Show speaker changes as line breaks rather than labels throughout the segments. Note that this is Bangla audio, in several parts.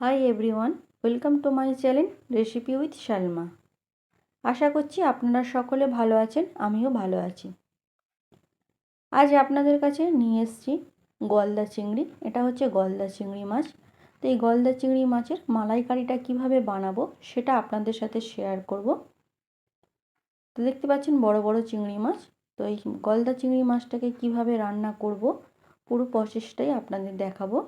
Hi everyone welcome to my channel recipe with Salma আশা করছি আপনারা সকলে ভালো আছেন, আমিও ভালো আছি। আজ আপনাদের কাছে নিয়ে এসেছি গলদা চিংড়ি, এটা হচ্ছে গলদা চিংড়ি মাছ। তো এই গলদা চিংড়ি মাছের মালাইকারিটা কীভাবে বানাবো সেটা আপনাদের সাথে শেয়ার করব। তো দেখতে পাচ্ছেন বড় বড় চিংড়ি মাছ। তো এই গলদা চিংড়ি মাছটাকে কীভাবে রান্না করব পুরো প্রসেসটাই আপনাদের দেখাবো।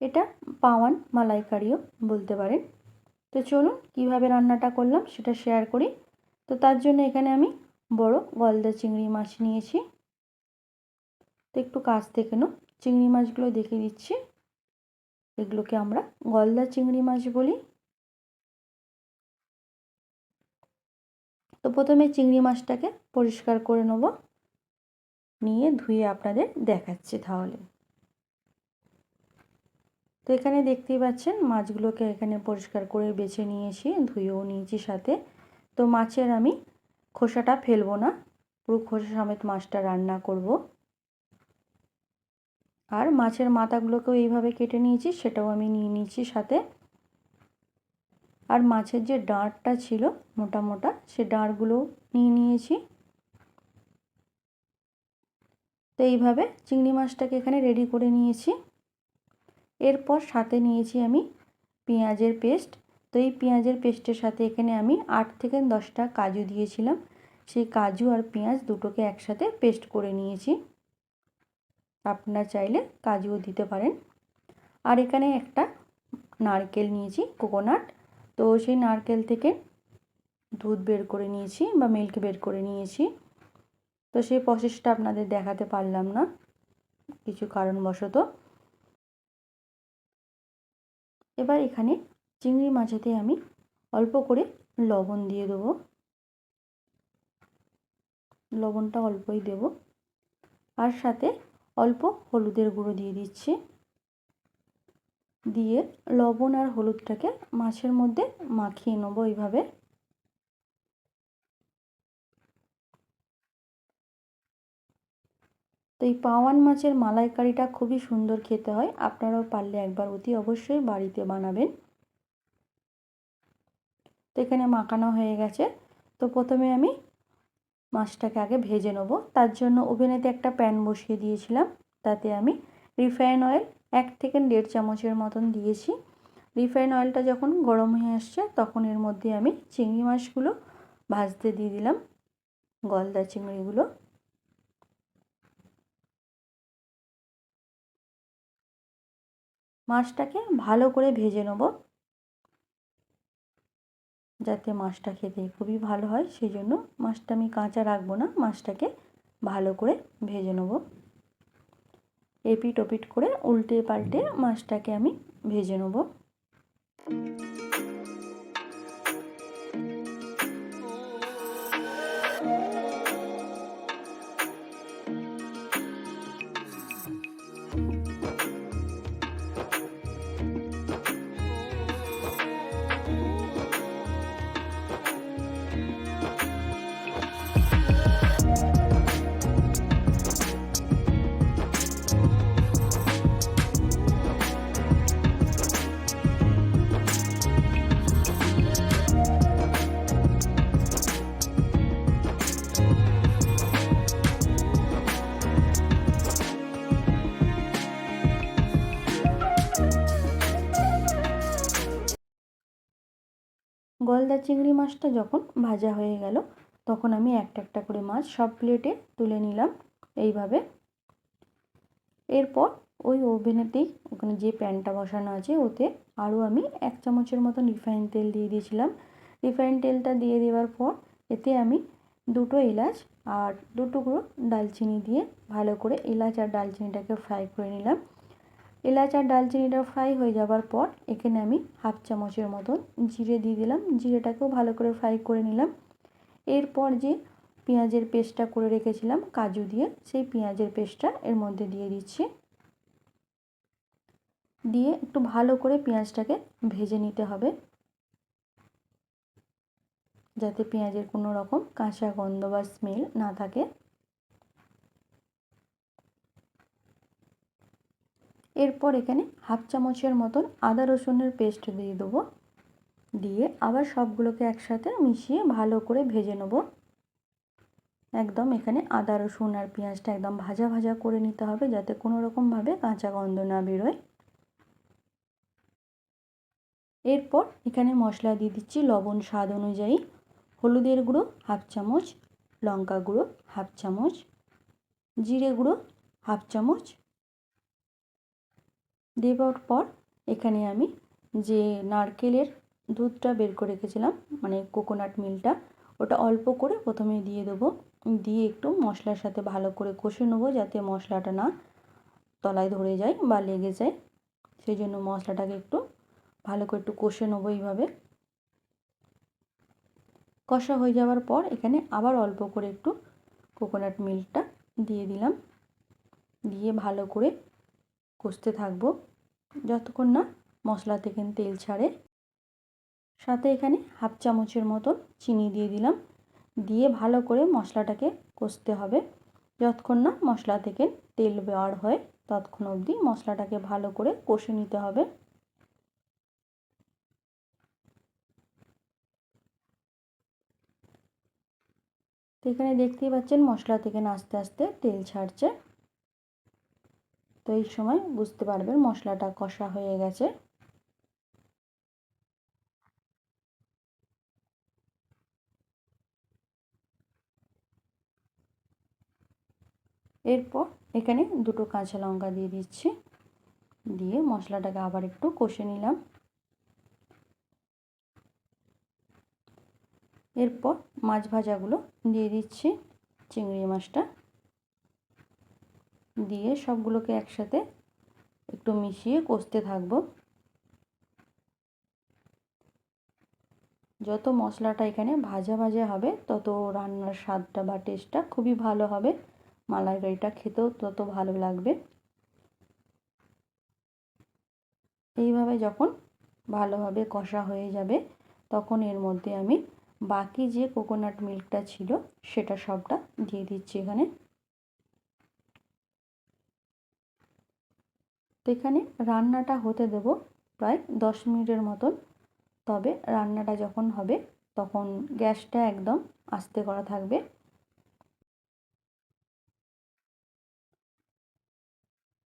এটা পাওয়ান মালাইকারিও বলতে পারেন। তো চলুন কীভাবে রান্নাটা করলাম সেটা শেয়ার করি। তো তার জন্য এখানে আমি বড় গলদা চিংড়ি মাছ নিয়েছি। তো একটু কাছ থেকে নো চিংড়ি মাছগুলো দেখিয়ে দিচ্ছি এগুলোকে আমরা গলদা চিংড়ি মাছ বলি। তো প্রথমে চিংড়ি মাছটাকে পরিষ্কার করে নেব। নিয়ে ধুয়ে আপনাদের দেখাচ্ছি তাহলে। তো এখানে দেখতেই পাচ্ছেন, মাছগুলোকে এখানে পরিষ্কার করে বেছে নিয়েছি, ধুয়েও নিয়েছি সাথে। তো মাছের আমি খোসাটা ফেলব না, পুরো খোসা সমেত মাছটা রান্না করব। আর মাছের মাথাগুলোকেও এইভাবে কেটে নিয়েছি, সেটাও আমি নিয়ে নিয়েছি সাথে। আর মাছের যে ডাঁটটা ছিল মোটা মোটা, সে ডাঁড়গুলো নিয়ে নিয়েছি। তো এইভাবে চিংড়ি মাছটাকে এখানে রেডি করে নিয়েছি। এরপর সাথে নিয়েছি আমি পেঁয়াজের পেস্ট। তো এই পেঁয়াজের পেস্টের সাথে এখানে আমি আট থেকে দশটা কাজু দিয়েছিলাম। সেই কাজু আর পেঁয়াজ দুটোকে একসাথে পেস্ট করে নিয়েছি। আপনারা চাইলে কাজুও দিতে পারেন। আর এখানে একটা নারকেল নিয়েছি, কোকোনাট। তো সেই নারকেল থেকে দুধ বের করে নিয়েছি বা মিল্ক বের করে নিয়েছি। তো সেই প্রসেসটা আপনাদের দেখাতে পারলাম না। কিছু কারণবশত। এবার এখানে চিংড়ি মাছেতে আমি অল্প করে লবণ দিয়ে দেব। লবণটা অল্পই দেব। আর সাথে অল্প হলুদের গুঁড়ো দিয়ে দিচ্ছি। দিয়ে লবণ আর হলুদটাকে মাছের মধ্যে মাখিয়ে নেব এইভাবে। তো এই পাওয়ান মাছের মালাইকারিটা খুবই সুন্দর খেতে হয়। আপনারাও পারলে একবার অতি অবশ্যই বাড়িতে বানাবেন। তো এখানে মাখানো হয়ে গেছে। তো প্রথমে আমি মাছটাকে আগে ভেজে নেব। তার জন্য ওভেনেতে একটা প্যান বসিয়ে দিয়েছিলাম। তাতে আমি রিফাইন অয়েল এক থেকে দেড় চামচের মতন দিয়েছি। রিফাইন অয়েলটা যখন গরম হয়ে আসছে, তখন এর মধ্যে আমি চিংড়ি মাছগুলো ভাজতে দিয়ে দিলাম। গলদা চিংড়িগুলো। মাছটাকে ভালো করে ভেজে নেব। যাতে মাছটা খেতে খুবই ভালো হয় সেই জন্য মাছটা আমি কাঁচা রাখব না, মাছটাকে ভালো করে ভেজে নেব। এপিট ওপিট করে উল্টে পাল্টে মাছটাকে আমি ভেজে নেব। গলদা চিংড়ি মাছটা যখন ভাজা হয়ে গেল, তখন আমি একটা একটা করে মাছ সব প্লেটে তুলে নিলাম এইভাবে। এরপর ওই ওভেনেতেই ওখানে যে প্যানটা বসানো আছে, ওতে আরও আমি এক চামচের মতন রিফাইন তেল দিয়ে দিয়েছিলাম। রিফাইন তেলটা দিয়ে দেওয়ার পর এতে আমি দুটো এলাচ আর দু টুকরো ডালচিনি দিয়ে ভালো করে এলাচ আর ডালচিনিটাকে ফ্রাই করে নিলাম। এলাচ আর ডালচিনিটা ফ্রাই হয়ে যাবার পর এখানে আমি হাফ চামচের মতন জিরে দিয়ে দিলাম। জিরেটাকেও ভালো করে ফ্রাই করে নিলাম। এরপর যে পেঁয়াজের পেস্টটা করে রেখেছিলাম, কাজু দিয়ে, সেই পেঁয়াজের পেস্টটা এর মধ্যে দিয়ে দিচ্ছি। দিয়ে একটু ভালো করে পেঁয়াজটাকে ভেজে নিতে হবে। যাতে পেঁয়াজের কোনো রকম কাঁচা গন্ধ বা স্মেল না থাকে। এরপর এখানে হাফ চামচের মতন আদা রসুনের পেস্ট দিয়ে দেবো। দিয়ে আবার সবগুলোকে একসাথে মিশিয়ে ভালো করে ভেজে নেব। একদম এখানে আদা রসুন আর পেঁয়াজটা একদম ভাজা ভাজা করে নিতে হবে যাতে কোনো রকমভাবে কাঁচা গন্ধ না বেরোয়। এরপর এখানে মশলা দিয়ে দিচ্ছি লবণ স্বাদ অনুযায়ী। হলুদের গুঁড়ো হাফ চামচ, লঙ্কা গুঁড়ো হাফ চামচ, জিরে গুঁড়ো হাফ চামচ দেওয়ার পর এখানে আমি যে নারকেলের দুধটা বের করে রেখেছিলাম মানে কোকোনাট মিলটা ওটা অল্প করে প্রথমে দিয়ে দেবো। দিয়ে একটু মশলার সাথে ভালো করে কষে নেব যাতে মশলাটা না তলায় ধরে যায় বা লেগে যায়। সেই জন্য মশলাটাকে একটু ভালো করে একটু কষে নেব এইভাবে। কষা হয়ে যাওয়ার পর এখানে আবার অল্প করে একটু কোকোনাট মিল্কটা দিয়ে দিলাম। দিয়ে ভালো করে কষতে থাকব। যতক্ষণ না মশলা থেকে তেল ছাড়ে। সাথে এখানে হাফ চামচের মতন চিনি দিয়ে দিলাম। দিয়ে ভালো করে মশলাটাকে কষতে হবে। যতক্ষণ না মশলা থেকে তেল বের হয়, ততক্ষণ অবধি মশলাটাকে ভালো করে কষে নিতে হবে। তো এখানে দেখতেই পাচ্ছেন মশলা থেকে আস্তে আস্তে তেল ছাড়ছে। এই সময় বুঝতে পারবেন মশলাটা কষা হয়ে গেছে। এরপর এখানে দুটো কাঁচা লঙ্কা দিয়ে দিচ্ছি। দিয়ে মশলাটাকে আবার একটু কষে নিলাম। এরপর মাছ ভাজাগুলো দিয়ে দিচ্ছি, চিংড়ি মাছটা। দিয়ে সবগুলোকে একসাথে একটু মিশিয়ে কষতে থাকব। যত মশলাটা এখানে ভাজা ভাজা হবে, তত রান্নার স্বাদটা বা টেস্টটা খুবই ভালো হবে। মালাইকারিটা খেতেও তত ভালো লাগবে। এইভাবে যখন ভালোভাবে কষা হয়ে যাবে, তখন এর মধ্যে আমি বাকি যে কোকোনাট মিল্কটা ছিল, সেটা সবটা দিয়ে দিচ্ছি এখানে। এখানে রান্নাটা হতে দেব প্রায় দশ মিনিটের মতন। তবে রান্নাটা যখন হবে, তখন গ্যাসটা একদম আস্তে করা থাকবে।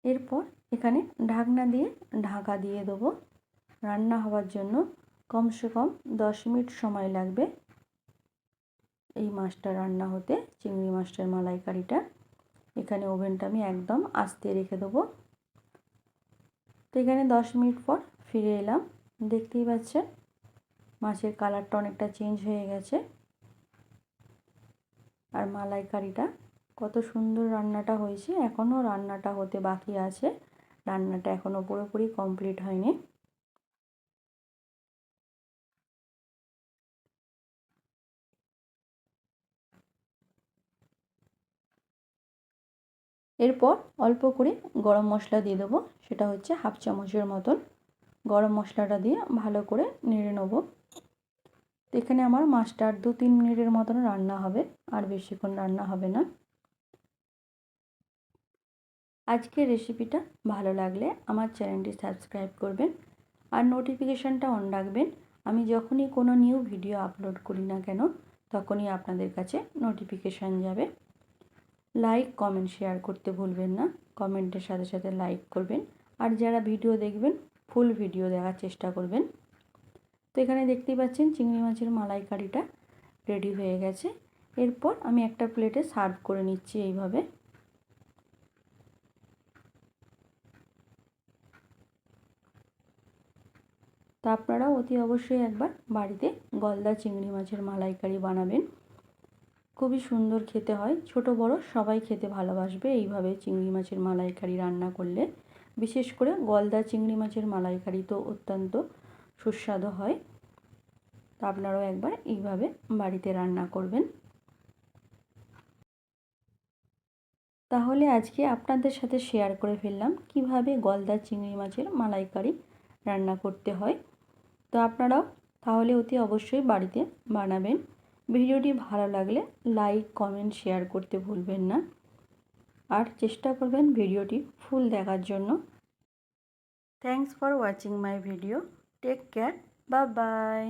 এরপর এখানে ঢাকনা দিয়ে ঢাকা দিয়ে দেবো। রান্না হওয়ার জন্য কমসে কম দশ মিনিট সময় লাগবে এই মাছটা রান্না হতে, চিংড়ি মাছটার মালাইকারিটা। এখানে ওভেনটা আমি একদম আস্তে রেখে দেবো। তো এখানে দশ মিনিট পর ফিরে এলাম। দেখতেই পাচ্ছেন, মাছের কালারটা অনেকটা চেঞ্জ হয়ে গেছে। আর মালাইকারিটা কত সুন্দর রান্নাটা হয়েছে। এখনও রান্নাটা হতে বাকি আছে। রান্নাটা এখনও পুরোপুরি কমপ্লিট হয়নি। এরপর অল্প করে গরম মশলা দিয়ে দেবো। সেটা হচ্ছে হাফ চামচের মতন। গরম মশলাটা দিয়ে ভালো করে নেড়ে নেব। এখানে আমার মাছটা দু তিন মিনিটের মতন রান্না হবে, আর বেশিক্ষণ রান্না হবে না। আজকের রেসিপিটা ভালো লাগলে আমার চ্যানেলটি সাবস্ক্রাইব করবেন আর নোটিফিকেশানটা অন রাখবেন। আমি যখনই কোনো নিউ ভিডিও আপলোড করি না কেন, তখনই আপনাদের কাছে নোটিফিকেশান যাবে। লাইক কমেন্ট শেয়ার করতে ভুলবেন না। কমেন্টের সাথে সাথে লাইক করবেন। আর যারা ভিডিও দেখবেন ফুল ভিডিও দেখার চেষ্টা করবেন। তো এখানে দেখতেই পাচ্ছেন চিংড়ি মাছের মালাইকারিটা রেডি হয়ে গেছে। এরপর আমি একটা প্লেটে সার্ভ করে নিচ্ছি এইভাবে। তো আপনারাও অতি অবশ্যই একবার বাড়িতে গলদা চিংড়ি মাছের মালাইকারি বানাবেন। খুবই সুন্দর খেতে হয়। ছোট, বড় সবাই খেতে ভালোবাসবে। এইভাবে চিংড়ি মাছের মালাইকারি রান্না করলে, বিশেষ করে গলদা চিংড়ি মাছের মালাইকারি তো অত্যন্ত সুস্বাদু হয়। তো আপনারাও একবার এইভাবে বাড়িতে রান্না করবেন। তাহলে আজকে আপনাদের সাথে শেয়ার করে ফেললাম, কীভাবে গলদা চিংড়ি মাছের মালাইকারি রান্না করতে হয়। তো আপনারাও তাহলে অতি অবশ্যই বাড়িতে বানাবেন। ভিডিওটি ভালো লাগলে লাইক, কমেন্ট, শেয়ার করতে ভুলবেন না। আর চেষ্টা করবেন ভিডিওটি ফুল দেখার জন্য। Thanks for watching my video take care বা বাই